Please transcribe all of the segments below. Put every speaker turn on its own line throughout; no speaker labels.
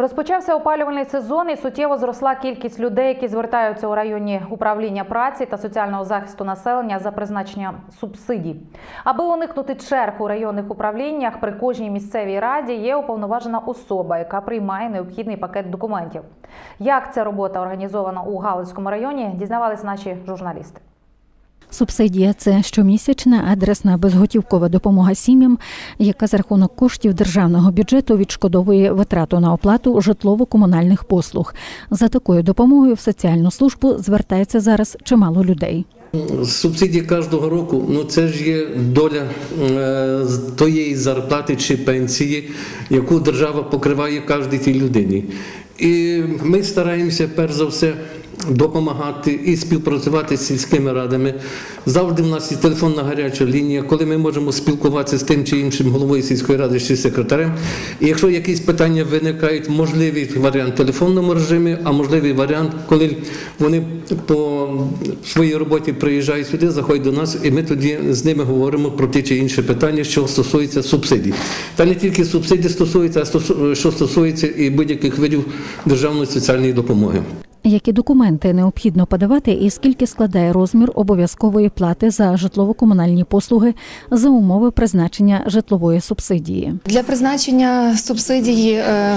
Розпочався опалювальний сезон і суттєво зросла кількість людей, які звертаються у районні управління праці та соціального захисту населення за призначенням субсидій. Аби уникнути черг у районних управліннях, при кожній місцевій раді є уповноважена особа, яка приймає необхідний пакет документів. Як ця робота організована у Галицькому районі, дізнавались наші журналісти.
Субсидія це щомісячна адресна безготівкова допомога сім'ям, яка за рахунок коштів державного бюджету відшкодовує витрату на оплату житлово-комунальних послуг. За такою допомогою в соціальну службу звертається зараз чимало людей.
Субсидії кожного року ну це ж є доля е, тієї зарплати чи пенсії, яку держава покриває кожній тій людині. І ми стараємося перш за все допомагати і співпрацювати з сільськими радами. Завжди в нас є телефонна гаряча лінія, коли ми можемо спілкуватися з тим чи іншим головою сільської ради чи секретарем. І якщо якісь питання виникають, можливий варіант в телефонному режимі, а можливий варіант, коли вони по своїй роботі приїжджають сюди, заходять до нас, і ми тоді з ними говоримо про ті чи інші питання, що стосуються субсидій. Та не тільки субсидій стосується, а що стосується і будь-яких видів державної соціальної допомоги.
Які документи необхідно подавати і скільки складає розмір обов'язкової плати за житлово-комунальні послуги за умови призначення житлової субсидії?
Для призначення субсидії е,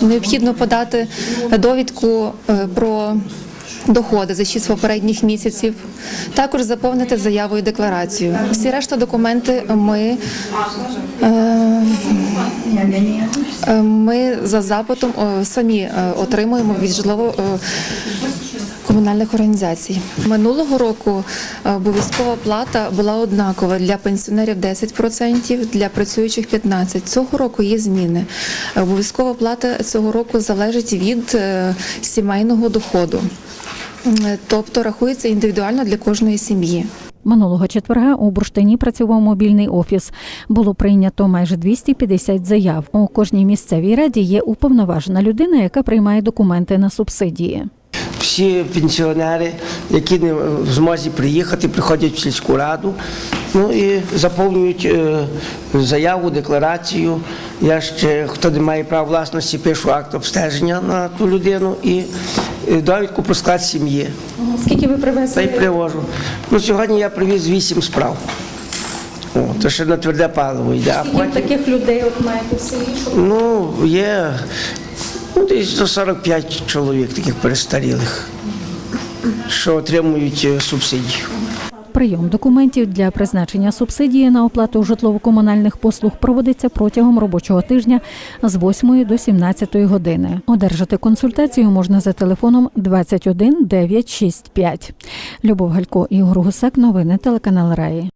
необхідно подати довідку е, про доходи за 6 попередніх місяців, також заповнити заяву і декларацію. Всі решта документи ми, е, е, ми за запитом е, самі отримуємо від житлово. комунальних організацій минулого року обов'язкова плата була однакова для пенсіонерів 10%, для працюючих 15%. Цього року є зміни. Обов'язкова плата цього року залежить від сімейного доходу, тобто рахується індивідуально для кожної сім'ї.
Минулого четверга у Бурштині працював мобільний офіс. Було прийнято майже 250 заяв. У кожній місцевій раді є уповноважена людина, яка приймає документи на субсидії.
Всі пенсіонери, які не в змозі приїхати, приходять в сільську раду, ну і заповнюють е, заяву, декларацію. Я ще, хто не має права власності, пишу акт обстеження на ту людину і довідку про склад сім'ї.
Скільки ви привезли?
Та й привожу. Ну, сьогодні я привіз вісім справ. О, то ще на тверде паливо йде. Скільки потім,
таких людей от маєте в селі?
ну, є ну, десь до 45 чоловік таких перестарілих, що отримують субсидії. субсидію.
Прийом документів для призначення субсидії на оплату житлово-комунальних послуг проводиться протягом робочого тижня з 8 до 17 години. Одержати консультацію можна за телефоном 21 965. Любов Галько, Ігор Гусак. Новини телеканал Раї.